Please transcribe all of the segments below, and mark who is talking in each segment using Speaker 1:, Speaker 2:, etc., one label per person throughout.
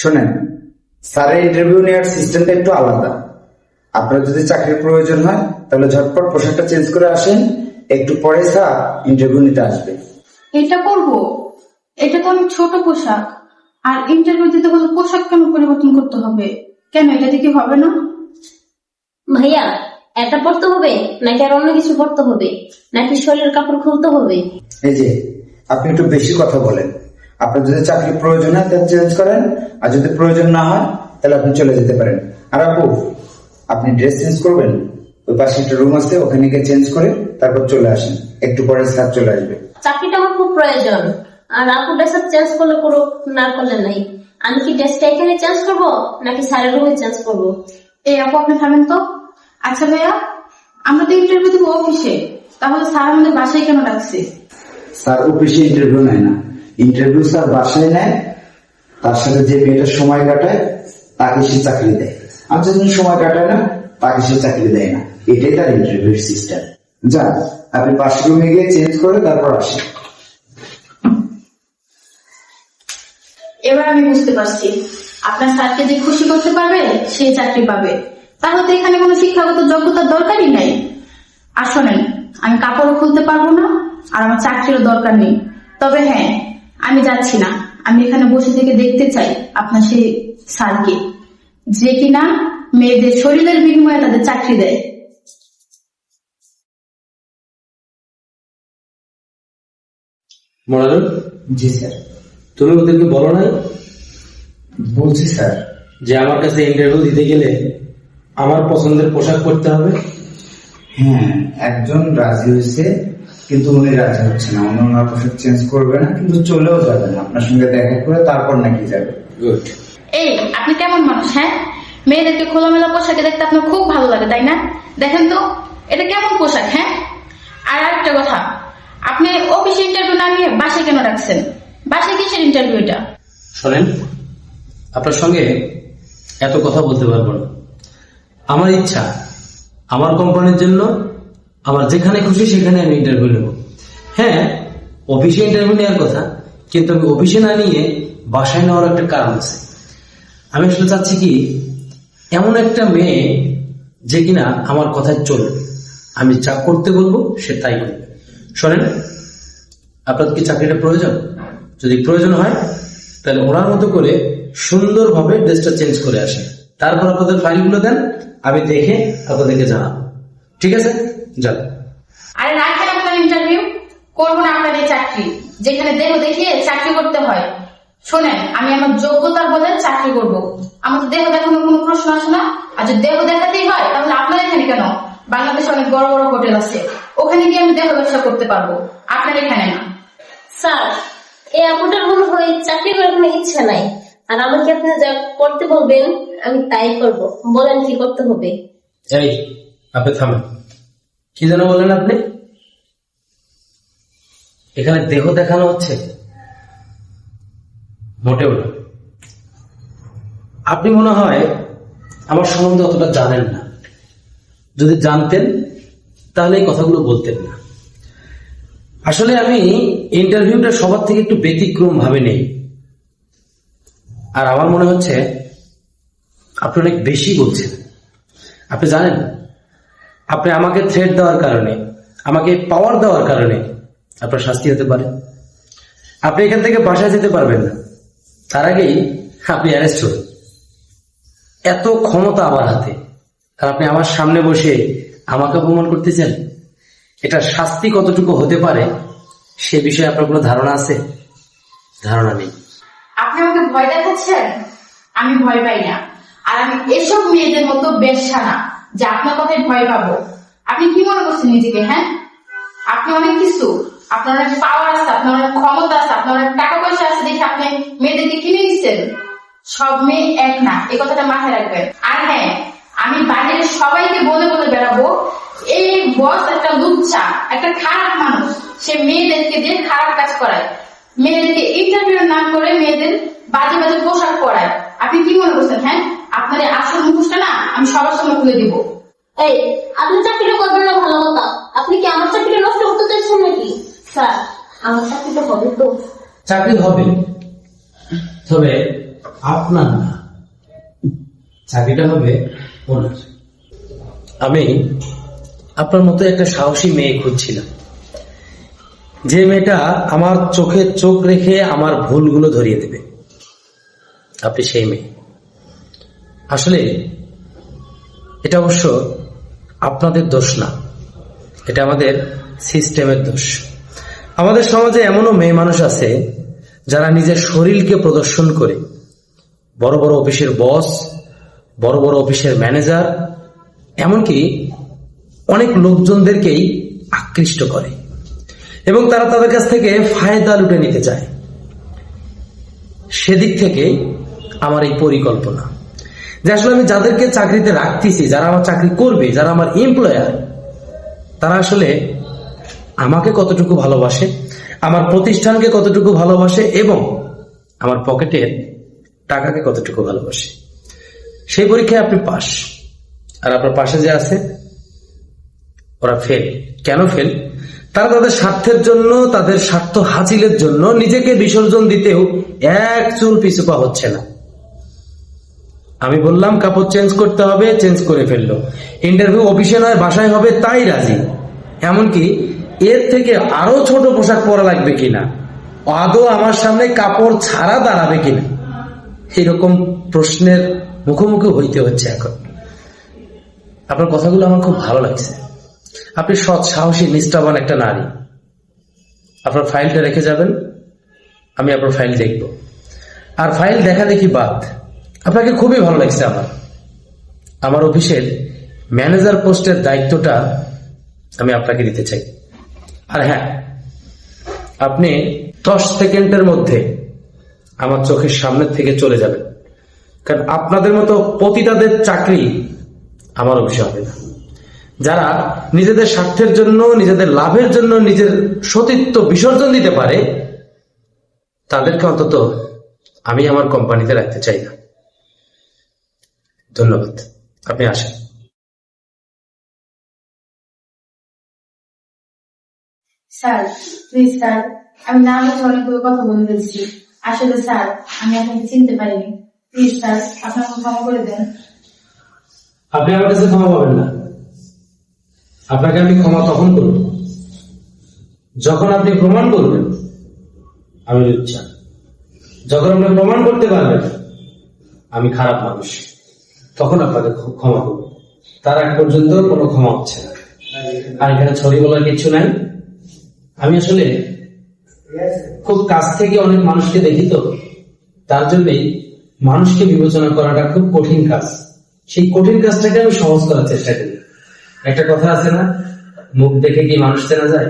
Speaker 1: শোনেন স্যারের ইন্টারভিউ নেওয়ার সিস্টেমটা একটু আলাদা। আপনার যদি চাকরির প্রয়োজন হয় তাহলে ঝটপট পোশাকটা চেঞ্জ করে আসেন একটু পরে স্যার ইন্টারভিউ নিতে আসবে।
Speaker 2: এটা করব। এটা তো অনেক ছোট পোশাক। আর ইন্টারভিউ দিতে হলে পোশাক কেন পরিবর্তন করতে হবে? কেন এটা কি হবে না?
Speaker 3: ভাইয়া এটা পড়তে হবে নাকি আর অন্য কিছু পড়তে হবে? নাকি শরীরের কাপড় খুলতে হবে?
Speaker 1: এই যে আপনি একটু বেশি কথা বলেন। আপনার যদি চাকরির প্রয়োজন হয় তাহলে চেঞ্জ করেন। আর যদি প্রয়োজন না হয় তাহলে আপনি চলে যেতে পারেন। আর আপু আপনি ড্রেস চেঞ্জ করবেন ওই পাশে একটা রুম আছে ওখানে গিয়ে চেঞ্জ করে তারপর চলে আসেন। একটু পরে স্যার চলে আসবে।
Speaker 3: চাকরিটা আমার খুব প্রয়োজন। আর আপু ড্রেসআপ চেঞ্জ করলে করো না করলে নাই। আমি কি ড্রেসটা এখানে চেঞ্জ করব নাকি স্যারের রুমে চেঞ্জ করব?
Speaker 2: এই আপু আপনি থামেন তো। আচ্ছা ভাইয়া আমরা তো ইন্টারভিউ দেবো অফিসে তাহলে স্যার আমাদের বাসায় কেন ডাকছে?
Speaker 1: স্যার অফিসে ইন্টারভিউ নেয় না। ইন্টারভিউ স্যার বাসায় নেয়, তার সাথে যে মেয়েটা সময় কাটায়, তাকে সে চাকরি দেয়। আর যেদিন সময় কাটায় না, তাকে সে চাকরি দেয় না। এটাই তার ইন্টারভিউ সিস্টেম যান আপনি পাশের গিয়ে চেঞ্জ করে তারপর আসেন।
Speaker 2: এবার আমি বুঝতে পারছি। আপনার স্যারকে যে খুশি করতে পারবে, সে চাকরি পাবে। তাহলে তো এখানে কোনো শিক্ষাগত যোগ্যতার দরকারই নাই। শোনেন, আমি কাপড়ও খুলতে পারব না, আর আমার চাকরিরও দরকার নেই। তবে হ্যাঁ আমি যাচ্ছি না। আমি এখানে বসে থেকে দেখতে চাই আপনার সেই স্যারকে যে কিনা মেয়েদের শরীরের বিনিময়ে তাদের চাকরি দেয়।
Speaker 1: জি স্যার।
Speaker 4: তুমি ওদেরকে বলো নাই?
Speaker 1: বলছি স্যার।
Speaker 4: যে আমার কাছে ইন্টারভিউ দিতে গেলে আমার পছন্দের পোশাক পরতে হবে?
Speaker 1: হ্যাঁ একজন রাজি হয়েছে কিন্তু উনি রাজি হচ্ছে না। উনি ওনার পোশাক চেঞ্জ করবে না কিন্তু চলেও যাবে না। আপনার সঙ্গে দেখা করে তারপর নাকি যাবে।
Speaker 4: গুড
Speaker 2: এই আপনি কেমন মানুষ হ্যাঁ? মেয়েদেরকে খোলামেলা পোশাকে দেখতে আপনার খুব ভালো লাগে তাই না? দেখেন তো এটা কেমন পোশাক হ্যাঁ? আর আরেকটা কথা আপনি অফিসে ইন্টারভিউ না নিয়ে বাসে কেন রাখছেন বাসে কিসের ইন্টারভিউ এটা?
Speaker 4: শোনেন আপনার সঙ্গে এত কথা বলতে পারব না। আমার ইচ্ছা আমার কোম্পানির জন্য আমার যেখানে খুশি সেখানে আমি ইন্টারভিউ নেব। হ্যাঁ অফিসে ইন্টারভিউ নেওয়ার কথা, কিন্তু আমি অফিসে না নিয়ে বাসায় নেওয়ার একটা কারণ আছে। আমি আসলে চাচ্ছি কি, এমন একটা মেয়ে যে কিনা আমার কথায় চলবে। আমি যা করতে বলব সে তাই করবে শোনেন, আপনার কি চাকরিটা প্রয়োজন? যদি প্রয়োজন হয়, তাহলে ওনার মতো করে সুন্দরভাবে ড্রেসটা চেঞ্জ করে আসে তারপর আপনাদের ফাইলগুলো দেন, আমি দেখে আপনাদেরকে জানাব। ঠিক আছে? যান।
Speaker 2: আরে রাখেন আপনার ইন্টারভিউ করব না আপনার এই চাকরি। যেখানে দেহ দেখিয়ে চাকরি করতে হয়। শোনেন আমি আমার যোগ্যতার বলে চাকরি করব। আমার তো দেহ দেখানোর কোনো প্রশ্ন আসে না। আর যদি দেহ দেখাতেই হয় তাহলে আপনার এখানে কেন? বাংলাদেশে অনেক বড় বড় হোটেল আছে। ওখানে গিয়ে আমি দেহ ব্যবসা করতে পারব। আপনার এখানে না।
Speaker 3: স্যার এই আপুটার মনে হয় চাকরি করার কোনো ইচ্ছা নাই। আর আমাকে আপনি যা করতে বলবেন আমি তাই করব। বলেন কি করতে হবে?
Speaker 4: এই আপনি থামেন। কি যেন বললেন আপনি? এখানে দেহ দেখানো হচ্ছে? মোটেও না। আপনি মনে হয় আমার সম্বন্ধে অতটা জানেন না। যদি জানতেন, তাহলে এই কথাগুলো বলতেন না। আসলে আমি ইন্টারভিউটা সবার থেকে একটু ব্যতিক্রম ভাবে নেই। আর আমার মনে হচ্ছে আপনি অনেক বেশি বলছেন। আপনি জানেন আপনি আমাকে থ্রেট দেওয়ার কারণে, আমাকে পাওয়ার দেওয়ার কারণে আপনার শাস্তি হতে পারে। আপনি এখান থেকে বাসায় যেতে পারবেন না। তার আগেই আপনি অ্যারেস্ট হবেন। এত ক্ষমতা আমার হাতে। আর আপনি আমার সামনে বসে আমাকে অপমান করতেছেন? এটা শাস্তি কতটুকু হতে পারে, সে বিষয়ে আপনার কোনো ধারণা আছে? ধারণা নেই।
Speaker 2: আপনি আমাকে ভয় দেখাচ্ছেন? আমি ভয় পাই না। আর আমি এসব মেয়েদের মতো বেশ্যা না। যে আপনার কথায় ভয় পাবো। আপনি কি মনে করছেন নিজেকে হ্যাঁ? আপনি অনেক কিছু, আপনার অনেক পাওয়ার আছে, আপনার অনেক ক্ষমতা আছে, আপনার অনেক টাকা পয়সা আছে দেখে আপনি মেয়েদেরকে কিনে দিচ্ছেন। সব মেয়ে এক না এই কথাটা মাথায় রাখবেন। আর হ্যাঁ আমি বাইরের সবাইকে বলে বলে বেড়াবো, এই বস একটা লুচ্চা একটা খারাপ মানুষ, সে মেয়েদেরকে দিয়ে খারাপ কাজ করায়। মেয়েদেরকে ইন্টারভিউ নাম করে মেয়েদের বাজে বাজে পোশাক পরায়। আপনি কি মনে করছেন হ্যাঁ? আপনার এই আসল মুখোশটা না আমি সবার সামনে খুলে দিব।
Speaker 3: এই আপনি চাকরিটা করবেন না ভালো কথা আপনি কি আমার চাকরিটা নষ্ট করতে চাইছেন নাকি? স্যার আমার চাকরিটা হবে তো।
Speaker 4: চাকরি হবে। তবে আপনার না। চাকরিটা হবে ওনার। আমি আপনার মতো একটা সাহসী মেয়ে খুঁজছিলাম। যে মেয়েটা আমার চোখে চোখ রেখে আমার ভুলগুলো ধরিয়ে দেবে। আপনি সেই মেয়ে। আসলে, এটা অবশ্য আপনাদের দোষ না। এটা আমাদের সিস্টেমের দোষ। আমাদের সমাজে এমনও মেয়ে মানুষ আছে, যারা নিজের শরীরকে প্রদর্শন করে। বড় বড় অফিসের বস, বড় বড় অফিসের ম্যানেজার, এমনকি অনেক লোকজনদেরকেই আকৃষ্ট করে। এবং তারা তাদের কাছ থেকে ফায়দা লুটে নিতে চায়। সেদিক থেকে আমার এই পরিকল্পনা। যে আসলে আমি যাদেরকে চাকরিতে রাখতেছি, যারা আমার চাকরি করবে, যারা আমার এমপ্লয়ার তারা আসলে আমাকে কতটুকু ভালোবাসে, আমার প্রতিষ্ঠানকে কতটুকু ভালোবাসে এবং আমার পকেটের টাকাকে কতটুকু ভালোবাসে। সেই পরীক্ষায় আপনি পাস আর আপনার পাশে যে আছে, ওরা ফেল কেন ফেল তারা তাদের স্বার্থের জন্য, তাদের স্বার্থ হাসিলের জন্য নিজেকে বিসর্জন দিতেও এক চুল পিছু পা হচ্ছে না। আমি বললাম, কাপড় চেঞ্জ করতে হবে চেঞ্জ করে ফেলল। ইন্টারভিউ অফিসে নয় বাসায় হবে, তাই রাজি। এমনকি এর থেকে আরও ছোট পোশাক পরা লাগবে কিনা? আদৌ আমার সামনে কাপড় ছাড়া দাঁড়াবে কিনা? এরকম প্রশ্নের মুখোমুখি হইতে হচ্ছে এখন। আপনার কথাগুলো আমার খুব ভালো লাগছে। আপনি সৎ সাহসী নিষ্ঠাবান একটা নারী। আপনার ফাইলটা রেখে যাবেন, আমি আপনার ফাইল দেখব। আর ফাইল দেখা দেখি বাদ। আপনাকে খুবই ভালো লাগছে আমার। আমার অফিসের ম্যানেজার পোস্টের দায়িত্বটা আমি আপনাকে দিতে চাই। আর হ্যাঁ আপনি দশ সেকেন্ডের মধ্যে আমার চোখের সামনের থেকে চলে যাবেন। কারণ আপনাদের মতো পতিতাদের চাকরি আমার অফিসে হবে না। যারা নিজেদের স্বার্থের জন্য, নিজেদের লাভের জন্য, নিজের সতীত্ব বিসর্জন দিতে পারে, তাদেরকে অন্তত আমি আমার কোম্পানিতে রাখতে চাই না। ধন্যবাদ। আপনি আসেন।
Speaker 2: স্যার প্লিজ স্যার আমি না বুঝে অনেকগুলো কথা বলে ফেলছি। আসলে স্যার আমি আপনাকে চিনতে পারিনি। প্লিজ স্যার আপনার ক্ষমা করে দেন।
Speaker 4: আপনি আমার কাছে ক্ষমা পাবেন না। আপনাকে আমি ক্ষমা তখন করব। যখন আপনি প্রমাণ করবেন আমি লুচ্ছা। যখন আপনি প্রমাণ করতে পারবেন আমি খারাপ মানুষ। তখন আপনাকে ক্ষ- ক্ষমা করব। তার আগ পর্যন্ত কোনো ক্ষমা হচ্ছে না। আর এখানে ছড়ি বলার কিছু নাই। আমি আসলে খুব কাছ থেকে অনেক মানুষকে দেখি তো। তার জন্যই মানুষকে বিবেচনা করাটা খুব কঠিন কাজ। সেই কঠিন কাজটাকে আমি সহজ করার চেষ্টা করি। একটা কথা আছে না, মুখ দেখে কি মানুষ চেনা যায়?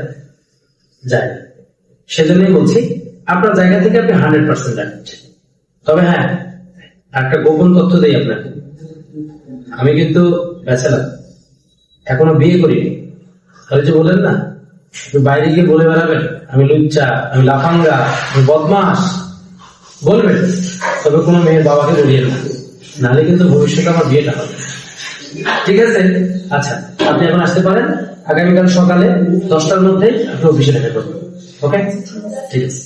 Speaker 4: যায়। সেজন্যই বলছি, আপনার জায়গা থেকে আপনি হান্ড্রেড পার্সেন্ট তবে হ্যাঁ একটা গোপন তথ্য দেই আপনাকে। আমি কিন্তু ব্যাচেলার। এখনও বিয়ে করিনি। তাহলে যে বলেন না বাইরে গিয়ে বলে বেড়াবেন। আমি লুচ্চা, আমি লাফাঙ্গা, আমি বদমাস বলবেন, তবে কোনো মেয়ের বাবাকে বলিয়ে না নাহলে কিন্তু ভবিষ্যতে আমার বিয়েটা হবে। ঠিক আছে? আচ্ছা আপনি এখন আসতে পারেন। আগামীকাল সকালে দশটার মধ্যে আপনি অফিসে দেখা করবেন। ওকে? ঠিক আছে।